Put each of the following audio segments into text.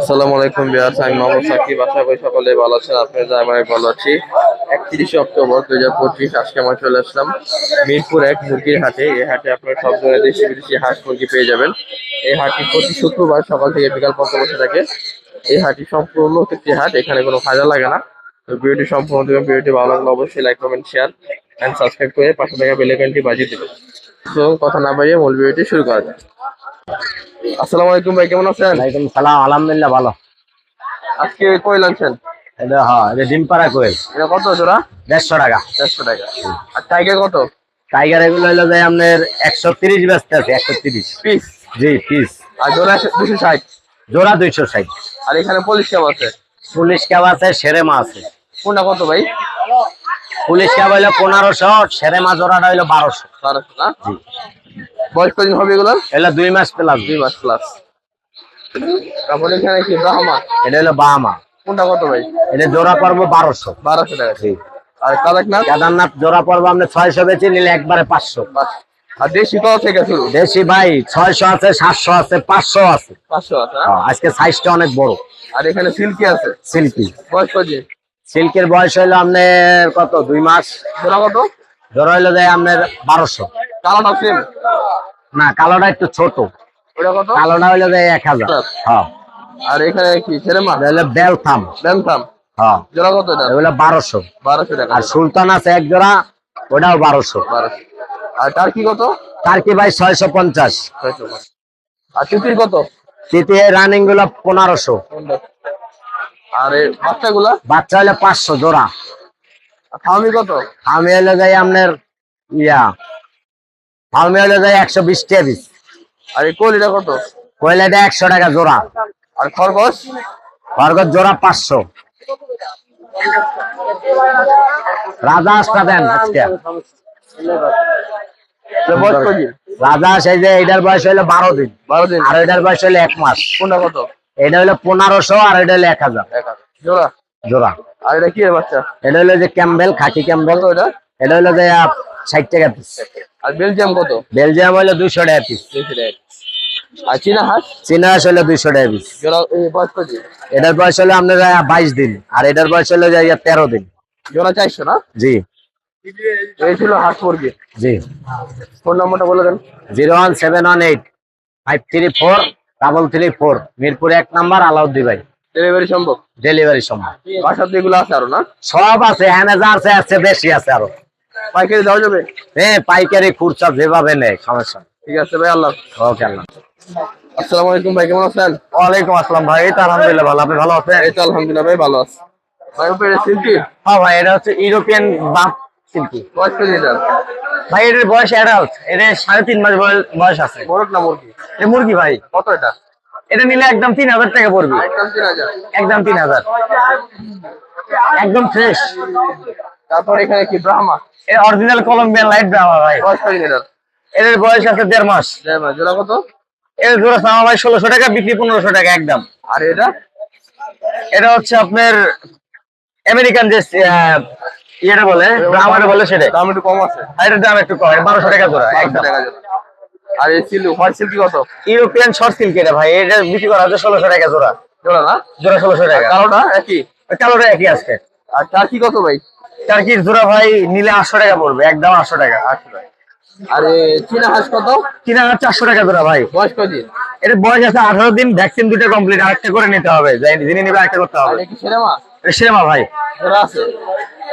আসসালামু আলাইকুম বিয়ার্স আমি মোহাম্মদ সাকিব। আশা করি সকলে ভালো আছেন, আপনারা ভালো আছি। একত্রিশে অক্টোবর দুই হাজার পঁচিশ, আজকে আমরা চলে আসলাম মিরপুর এক মুরগির হাটে। এই হাটে আপনারা সব ধরনের দেশি বিদেশি হাঁস, মুরগি পেয়ে যাবেন। এই হাটটি প্রতি শুক্রবার সকাল থেকে বিকাল পর্যন্ত বসে থাকে। এই হাটটি সম্পূর্ণ একটি হাট, এখানে কোনো ভাজা লাগে না। তো ভিডিওটি সম্পূর্ণ দেখবেন, ভিডিওটি ভালো লাগলে অবশ্যই like, comment, share and subscribe করে পাশে থাকা বেলাইকনটি বাজিয়ে দেবেন। তো কথা না বাড়িয়ে মূল ভিডিওটি শুরু করা যাক। আসসালামু আলাইকুম ভাই কেমন আছেন? ওয়ালাইকুম সালাম আলহামদুলিল্লাহ ভালো। আজকে কই এটা হ্যাঁ এটা ডিমপাড়া কোয়েল এটা কত জোড়া? দেড়শো টাকা। চারশো টাকা। আর টাইগার কত? টাইগার এগুলো হলো যে আপনার একশো তিরিশ ব্যস্ত আছে একশো তিরিশ। পিস জি পিস আর জোড়া দুশো ষাট? জোড়া দুইশো ষাট। আর এখানে পুলিশ ক্যাব আছে? পুলিশ ক্যাব আছে সেরেমা আছে। কোনটা কত ভাই? পুলিশ ক্যাব হইল পনেরোশো সেরেমা জোড়াটা হইল বারোশো। বারোশো না? বয়স কদিন হবে এগুলো এগুলো দুই মাস প্লাস দুই মাস প্লাস তারপরে এখানে কি ব্রাহ্মা এটা হলো বাহামা। কোনটা কত ভাই? এটা জোড়া পড়ব বারোশো। বারোশো টাকা। জি। আর কেদারনাথ জোড়া আপনি ছয়শো বেচে নিলে একবারে পাঁচশো। আর দেশি কত থেকে শুরু? দেশি ভাই ছয়শো আছে সাতশো আছে পাঁচশো আছে। পাঁচশো আছে না? হ্যাঁ, আজকে সাইজটা অনেক বড়। আর এখানে সিল্কি আছে? সিল্কি বয়স কদিন সিল্কের বয়স হইল আপনার কত দুই মাস? জোড়া কত? ধরো হইল যায় আপনার বারোশো। কালাটা সেম না কালোটা একটু ছোট। ওটা কত? কালোটা হইল যায় এক হাজার। হ্যাঁ। আর এখানে কি হলো বেলথাম। হ্যাঁ। জোড়া কত এটা? এগুলো বারোশো। বারোশো টাকা। আর সুলতান আছে এক জোড়া ওটাও বারোশো। বারোশো। আর টার্কি কত? তার ভাই ছয়শো পঞ্চাশ। ছয়শো পাঁচ। আর তিতির কত? তৃতীয় রানিংগুলো পনেরোশো। আর বাচ্চা হলে পাঁচশো জোড়া। ফার্মি কত? আমি হলে যাই আপনার ইয়া আমি হলে যাই একশো বিশ টাকা পিস আর এই কোলিটা কত? কয়লাটা একশো টাকা জোড়া। আর খরগোশ? বর্গত জোড়া পাঁচশো। রাজা আসটা দেন আজকে। বয়স কদিন রাজা সেই যে এটার বয়স হইল বারো দিন। বারো দিন। আর এটার বয়স হইল এক মাস। কোনটা কত? এটা হইল পনেরোশো আর এটা এক হাজার। জোড়া? জোড়া। আর এটা কি বাচ্চা? এটা হইল যে ক্যাম্বেল খাকি ক্যাম্বেল। এটা? এটা হইল যে ষাট টাকা পিস আর বেলজিয়াম কত? বেলজিয়াম হইল দুইশো টাকা পিস দুইশো টাকা আর চীনা হাঁস? চীনা হাঁস হইল দুইশো টাকা পিস জোড়া বয়স কদিন এটার বয়স হলো আপনার বাইশ দিন। আর এটার বয়স হলো যে ইয়া তেরো দিন। জোড়া চারশো না? জি। এই ছিল হাঁস মুরগি। জি। ফোন নম্বরটা বলে দেন। Zero one seven one eight five three four double three four. Mirpur এক নাম্বার আলাউদ্দি ভাই। ডেলিভারি সম্ভব? ডেলিভারি সময় বাসাতে এগুলো আছে আরও না? সব আছে এনে যা আছে আছে বেশি আছে আরও। পাইকারি দেওয়া যাবে? হ্যাঁ পাইকারি খুরসা যেভাবে নেই সমস্যা ঠিক আছে ভাই আল্লাহ ওকে আল্লাহ আসসালামু আলাইকুম ভাই কেমন আছেন? ওয়ালাইকুম আসসালাম ভাই এই তো আলহামদুলিল্লাহ ভালো আপনি ভালো আছেন? এই তো আলহামদুলিল্লাহ ভাই ভালো আছে। ভাই উপরে সিল্কি হ্যাঁ ভাই এটা হচ্ছে ইউরোপিয়ান বাপ সিল্কি বয়স এটা? ভাই এটার বয়স অ্যাডাল্ট এটা সাড়ে তিন মাস বয়স- আছে। বড় না মুরগি? এটা মুরগি ভাই। কত এটা? এটা নিলে একদম তিন হাজার টাকা পড়বে। একদম তিন হাজার। একদম ফ্রেশ তারপর এখানে কি ব্রাহ্মা এটা অরিজিনাল কলম্বিয়ান লাইট ব্রাহ্মা ভাই। বয়স এটার বয়স আছে দেড় মাস। জোড়া কত? এর জোড়া সামা ভাই ষোলোশো টাকা বিক্রি পনেরোশো টাকা একদম। আর এটা? এটা হচ্ছে আপনার আমেরিকান যে ইয়েটা বলে ব্রাহ্মাটা বলে সেটা। দাম একটু কম আছে। আর এটার দাম একটু কম বারোশো টাকা জোড়া একদম। টাকা জোড়া। আর এই সিল্ক হোয়াইট সিল্কি কত? ইউরোপিয়ান শর্ট সিল্ক এটা ভাই এটা বিক্রি করা হচ্ছে ষোলোশো টাকা জোড়া। জোড়া না? জোড়া ষোলোশো টাকা। কালোটা একই? কালোটা একই আসছে আর তার কি কত ভাই? টার্কির জোড়া ভাই নিলে আটশো টাকা পড়বে একদম আটশো টাকা। আটশো টাকা আর চীনা হাঁস কত? তিন হাজার চারশো টাকা জোড়া ভাই। বয়স কদিন এটা বয়স আছে আঠারো দিন ভ্যাকসিন দুটো কমপ্লিট আরেকটা করে নিতে হবে যিনি নিবে আরেকটা করতে হবে। এই কি ছেলে মা এটা সিনেমা ভাই। জোড়া আছে।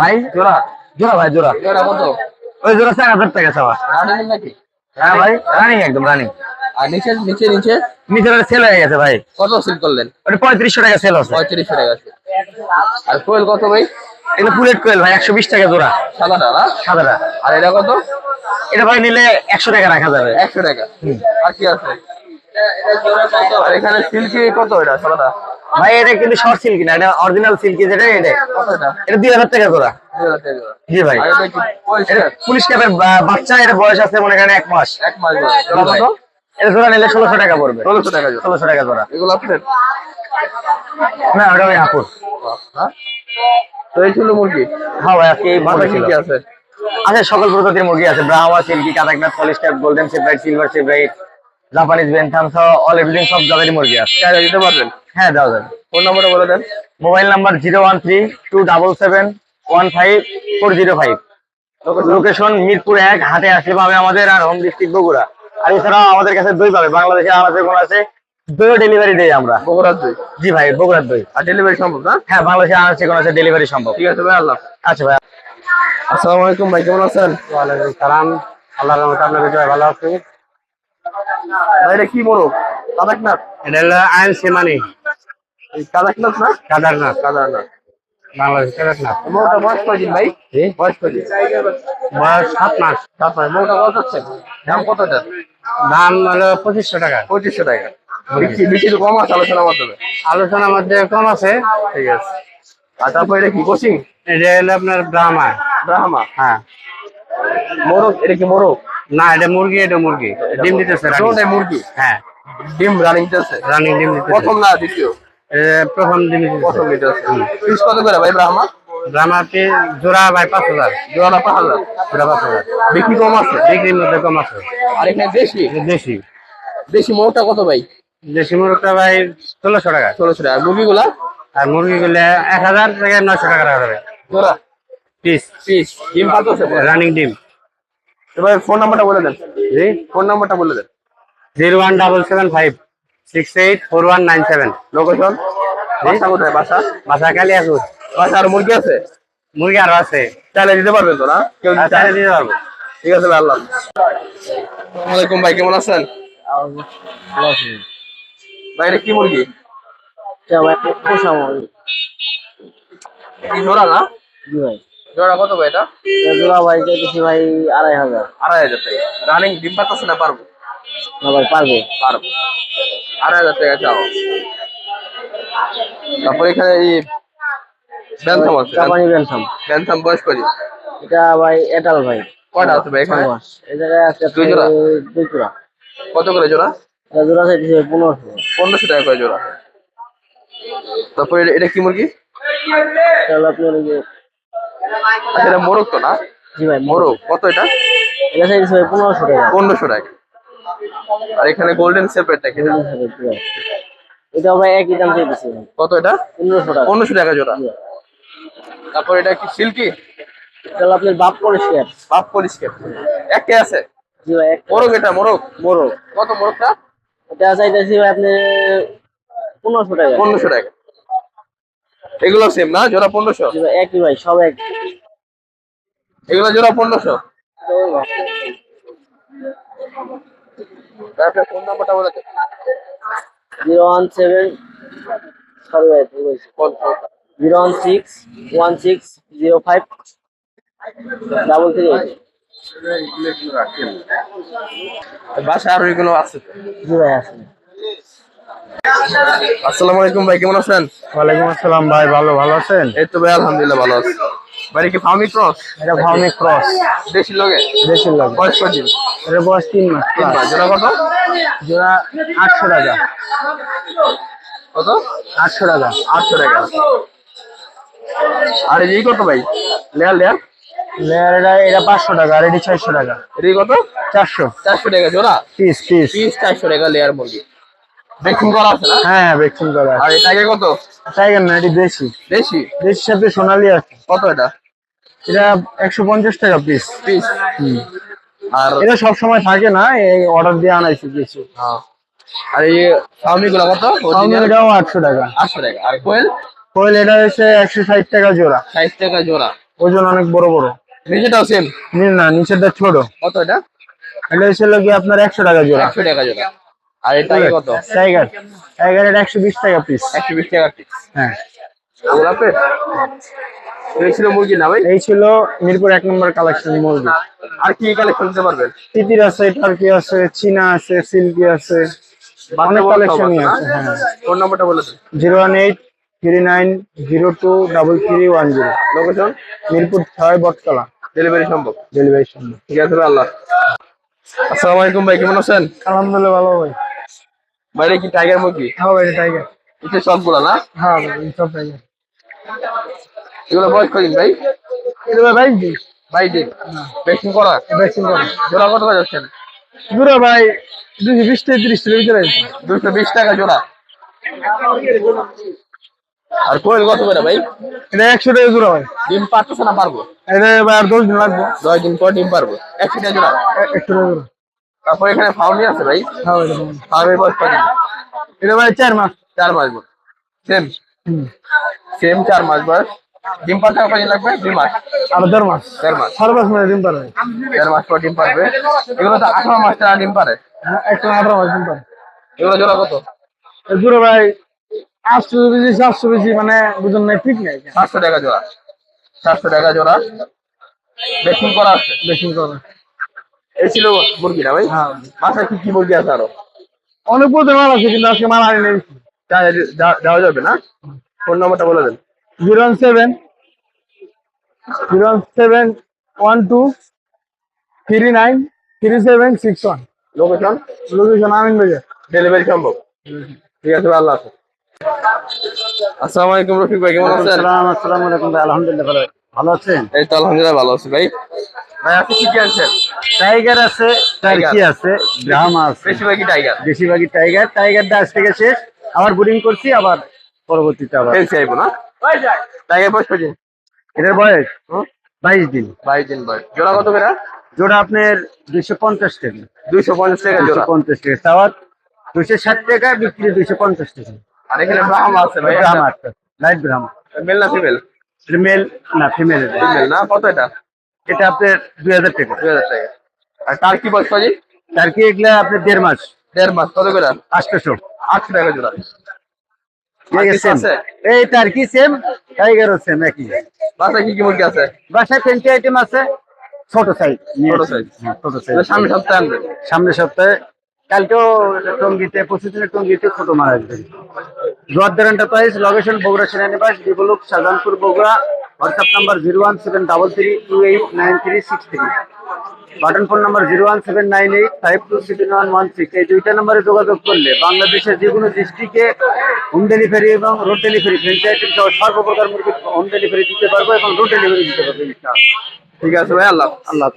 ভাই? জোড়া? জোড়া ভাই জোড়া। জোড়া কত? ওই জোড়া চার হাজার টাকা হ্যাঁ ভাই রানিং একদম রানিং আর নিচে নিচে নিচে? নিচে সেল হয়ে গেছে ভাই। কত সিল করলেন? ওটা পঁয়ত্রিশশো টাকা সেল আছে। পঁয়ত্রিশশো টাকা আর কোয়েল কত ভাই? এগুলো পুলেট কোয়েল ভাই একশো বিশ টাকা জোড়া। সাদাটা না? সাদাটা। আর এটা কত? এটা ভাই নিলে একশো টাকা রাখা যাবে। একশো টাকা। আর কি আছে? এখানে সিল্কি কত এটা সাদাটা? ভাই এটা কিন্তু শর্ট সিল্কি না এটা অরিজিনাল সিল্কি যেটা এটা। এটা? এটা দুই হাজার টাকা জোড়া। জি ভাই। এটা? এটা পুলিশ ক্যাপের বাচ্চা এটা বয়স আছে মনে করেন এক মাস। এক মাস ভাই। এটা জোড়া নিলে ষোলোশো টাকা পড়বে। ষোলোশো টাকা ষোলোশো টাকা জোড়া। এগুলো আপনার না ওটা ওই আপুর। হ্যাঁ? তো এই ছিল মুরগি? হ্যাঁ ভাই আজকে এই মাথা কি আছে? আছে সকল প্রজাতির মুরগি আছে। Brahma silky Kadaknath polyester golden separate silver separate Japanese bantam সহ অল এভরিথিং সব জাতেরই মুরগি আছে। চাইলে দিতে পারবেন? হ্যাঁ দেওয়া যাবে। ফোন নাম্বারটা বলে দেন। Mobile number zero one three two double seven one five four zero five. Location Mirpur এক হাটে আসলে পাবে আমাদের আর হোম ডিস্ট্রিক্ট বগুড়া। আর এছাড়াও আমাদের কাছে দই পাবে। বাংলাদেশে আমাদের কোন আছে ডেলিভারি দেই আমরা। বগুড়ার দুই? জি ভাই বগুড়ার দই। আর ডেলিভারি সম্ভব না? হ্যাঁ বাংলাদেশে আনারসি কোন আছে ডেলিভারি সম্ভব। ঠিক আছে ভাই আল্লাহ আচ্ছা ভাই। আসসালামু আলাইকুম ভাই কেমন আছেন? ওয়ালাইকুম সালাম। আল্লাহর রহমতে আপনাকে জয় ভালো আছি। ভাই এটা কি মোরগ? কাদাকনাথ? এটা হলো আইন সীমানি। এই কাদাকনাথ না? কাদারনাথ। বাংলাদেশ মোটা বয়স কয়দিন ভাই? বয়স কয়দিন? বয়স সাত মাস। মোটা কত হচ্ছে দাম হলো পঁচিশশো টাকা। পঁচিশশো টাকা। বিক্রি বিক্রি তো কম আছে আলোচনার মাধ্যমে? আলোচনার কম আছে। ঠিক আছে। আর তারপরে এটা কি কোচিং? এটা হলো আপনার ব্রাহ্মা। ব্রাহ্মা? হ্যাঁ। মোরগ? এটা কি মোরগ? না এটা মুরগি এটা মুরগি। ডিম দিতেছে রানী। মুরগি? হ্যাঁ। ডিম রানিং দিতেছে? রানিং ডিম দিতেছে। প্রথম না দ্বিতীয়? প্রথম ডিম প্রথম দিতেছে। দিতেছে পিস কত করে ভাই ব্রাহ্মা? জোড়া ভাই জোড়া জোড়া বিক্রি কম আছে? বিক্রির মধ্যে কম আছে। আর এখানে দেশি? দেশি। দেশি মোরগটা কত ভাই? দেশি মুরগটা ভাই ষোলোশো টাকা। ষোলোশো টাকা। মুরগিগুলা? আর মুরগি গুলো এক হাজার থেকে নয়শো টাকা রাখা যাবে। জোড়া পিস। পিস। ডিম পাতছে রানিং ডিম। এবার ফোন নাম্বারটা বলে দেন। জি? ফোন নাম্বারটা বলে দেন। Zero one double seven five six eight four one nine seven. Location? বাসা কোথায়? বাসা? বাসা কালিয়াকুর। বাসা আর মুরগি আছে? মুরগি আরও আছে। চাইলে দিতে পারবেন তো না? কেউ চাইলে দিতে পারব। ঠিক আছে আল্লাহ আসসালামু আলাইকুম ভাই কেমন আছেন? ভাই এটা কি মুরগি। কি জোড়া না? জোড়া কত ভাই এটা? ভাই চাইতেছি ভাই আড়াই হাজার। আড়াই হাজার টাকা। রানিং ডিম পাতাছে না পারব? না ভাই পারবে। পারব। আড়াই হাজার টাকা চাও। তারপর এখানে এই আছে। জাপানি বয়স এটা ভাই এটাল ভাই। কয়টা আছে ভাই এখানে? এই জায়গায় আছে দুই জোড়া? দুই জোড়া। কত করে জোড়া? জোড়া চাইতেছি পনেরোশো। পনেরোশো টাকা করে জোড়া। তারপর এটা- কি মুরগি? এটা আচ্ছা, এটা মোরগ তো না? জি ভাই মোরগ। কত এটা? এটা চাইতেছি ভাই পনেরোশো টাকা। পনেরোশো টাকা। আর এখানে গোল্ডেন সেপারেট টাকা এটা ভাই। একই দাম চাইতেছি কত এটা? পনেরোশো টাকা। পনেরোশো টাকা জোড়া। তারপর এটা কি সিল্কি? এটা হলো আপনার বাপ পরিষ্কার বাপ পরিষ্কার একটা আছে? জি ভাই এক। মোরগ এটা মোরগ? বড় কত মোরগটা? এটা চাইতেছি আপনি পনেরোশো টাকা। পনেরোশো টাকা। এগুলো সেম না? জোড়া পনেরোশো? একই ভাই সব এক এগুলো জোড়া পনেরোশো? ফোন নাম্বারটা বলে জিরো ওয়ান সেভেন সরি ভাই। Zero one six one six zero five double three আরও এগুলো আছে জি ভাই আসুন আসসালামু আলাইকুম ভাই কেমন আছেন? ওয়ালাইকুম আসসালাম ভাই ভালো ভালো আছেন? এই তো ভাই আলহামদুলিল্লাহ ভালো আছি। বাড়ি কি ফার্মি ক্রস এটা ভাউমি ক্রস দেশি লগে? দেশের লাগে। বয়স কদিন এটা বয়স তিন মাস তিন মাস। জোড়া কত? জোড়া আটশো টাকা। কত? আটশো টাকা। আটশো টাকা। আর এই কত ভাই? লেয়ার লেয়ার লেয়ার এটা এটা পাঁচশো টাকা আর এটি ছয়শো টাকা। এই কত? চারশো। চারশো টাকা জোড়া? Piece piece. পিস চারশো টাকা লেয়ার মুরগি। ভ্যাকসিন করা আছে না? হ্যাঁ হ্যাঁ ভ্যাকসিন করা আর এটা আগে কত? টাইগার না এটি দেশি। দেশি? দেশির সাথে সোনালি আছে। কত এটা? এটা একশো পঞ্চাশ টাকা পিস। পিস? আর এটা সব সময় থাকে না এই অর্ডার দিয়ে আনাইছি কিছু। হ্যাঁ। আর এই ফার্মি গুলো কত? আমি এটাও আটশো টাকা। আটশো টাকা। আর কোয়েল? কোয়েল এটা হচ্ছে একশো ষাট টাকা জোড়া। ষাট টাকা জোড়া। ওজন অনেক বড় বড়। নিচেটাও সেম না নিচেরটা ছোট। কত এটা? এটা হচ্ছে কি আপনার একশো টাকা জোড়া। একশো টাকা জোড়া। আর এটা কত? টাইগার। টাইগার এটা একশো বিশ টাকা পিস একশো বিশ টাকা পিস হ্যাঁ। এই ছিল মুরগি না ভাই? এই ছিল মিরপুর এক নম্বর কালেকশন মুরগি। আর কি কালেকশন দিতে পারবেন? তিতির আছে টার্কি আছে চীনা আছে সিল্কি আছে। অনেক কালেকশনই আছে হ্যাঁ। ফোন নাম্বারটা বলে দেন। Zero one eight three nine zero two double three one zero. Location Mirpur ছয় বটতলা। ডেলিভারি সম্ভব? ডেলিভারি সম্ভব। ঠিক আছে আল্লাহ আসসালামু আলাইকুম ভাই কেমন আছেন? আলহামদুলিল্লাহ ভালো ভাই। বাইরে কি টাইগার মুরগি? হ্যাঁ ভাই টাইগার এটা সবগুলো না? হ্যাঁ ভাই সব টাইগার এগুলো বয়স কদিন ভাই? এটা ভাই ভাই দিন। ভ্যাকসিন করা? ভ্যাকসিন করে। জোড়া কত করে যাচ্ছেন জোড়া ভাই দুইশো বিশ থেকে তিরিশ ভিতরে দুশো বিশ টাকা জোড়া। আর কোয়েল কত করে ভাই? এটা একশো টাকা জোড়া ভাই। ডিম পারতেছে না পারব? এটা ভাই আর দশ দিন লাগবে। দশ দিন পর ডিম পারব। একশো টাকা জোড়া? একশো টাকা জোড়া। তারপর এখানে ফাউন্ডি আছে ভাই? হ্যাঁ ভাই বয়স এটা ভাই চার মাস। চার মাস বয়স। সেম। সেম চার মাস বয়স। ডিম পারতে কদিন লাগবে? দুই মাস। আর দেড় মাস। দেড় মাস। সাড়ে পাঁচ মাস দিন পারে। দেড় মাস পর ডিম পারবে। এগুলো তো আঠারো মাস ডিম পারে। হ্যাঁ একটা আঠারো মাস দিন পারে। এগুলো জোড়া কত? জোড়া ভাই আটশো বেশি সাতশো বেশি মানে বুঝুন না ঠিক নাই। সাতশো টাকা জোড়া। সাতশো টাকা জোড়া। ভ্যাকসিন করা আছে? করে। এই ছিল মুরগি না ভাই? হ্যাঁ। বাসায় কি কি মুরগি আছে আরও? অনেক মাল আছে কিন্তু আজকে মাল আনি নেই। যাওয়া যাবে না? ফোন নাম্বারটা বলে দেন। Zero one seven zero one seven one two three nine three seven six one. Location location Amin Bazar delivery সম্ভব? ঠিক আছে আল্লাহ হাফেজ আসসালামু আলাইকুম রফিক ভাই কেমন আছেন? আসসালাম আসসালামু আলাইকুম ভাই আলহামদুলিল্লাহ ভালো ভালো আছেন? এই তো আলহামদুলিল্লাহ ভালো আছি ভাই। ভাই আপনি কি কি আনছেন? টাইগার আছে টার্কি আছে? ব্রাহ্মা আছে। বেশিরভাগই টাইগার বেশিরভাগই টাইগার টাইগারটা আজ থেকে শেষ। আবার বোরিং করছি আবার পরবর্তীতে আবার। না? টাইগার বয়স কদিন এটার বয়স? হুম? বাইশ দিন। বাইশ দিন বয়স। জোড়া কত করে? জোড়া আপনার দুইশো পঞ্চাশ টাকা। দুইশো পঞ্চাশ টাকা দুইশো জোড়া পঞ্চাশ টাকা। তাওয়ার দুইশো ষাট টাকা বিক্রি দুইশো পঞ্চাশ টাকা। আর এখানে ব্রাহ্মা আছে ভাই ব্রাহ্মা একটা লাইট ব্রাহ্মা মেল না ফিমেল এটা মেল না ফিমেল ফিমেল না? কত এটা? এটা আপনার দুই হাজার টাকা। দুই হাজার টাকা। আর তার কি বয়স কদিন টার্কি এগুলা আপনার দেড় মাস। দেড় মাস। কত করে? আটশোশো আটশো টাকা জোড়া। আছে আছে? এই টার্কি সেম টাইগারও সেম একই। বাসায় কি কি মুরগি আছে? বাসায় আইটেম আছে। ছোট সাইজ ছোট? ছোট সাইজ সামনে সপ্তাহে আনবে। সামনের সপ্তাহে। কালকেও টঙ্গিতে পঁচিশ দিনের টঙ্গিতে ছোট মারা যাবে। Joardar enterprise location Bogura Senanibas develop Shahjahanpur Bogura WhatsApp number zero one seven double three two eight nine three six three button phone number zero one seven nine eight five two seven one one six এই দুইটা নম্বরে যোগাযোগ করলে বাংলাদেশের যে কোনো ডিস্ট্রিক্টে home delivery এবং রোড ডেলিভারি ফ্রেঞ্চাইজি সহ সর্বপ্রকার মুরগি হোম ডেলিভারি দিতে পারব এবং রোড ডেলিভারি দিতে পারব। ঠিক আছে ভাই, আল্লাহ আল্লাহ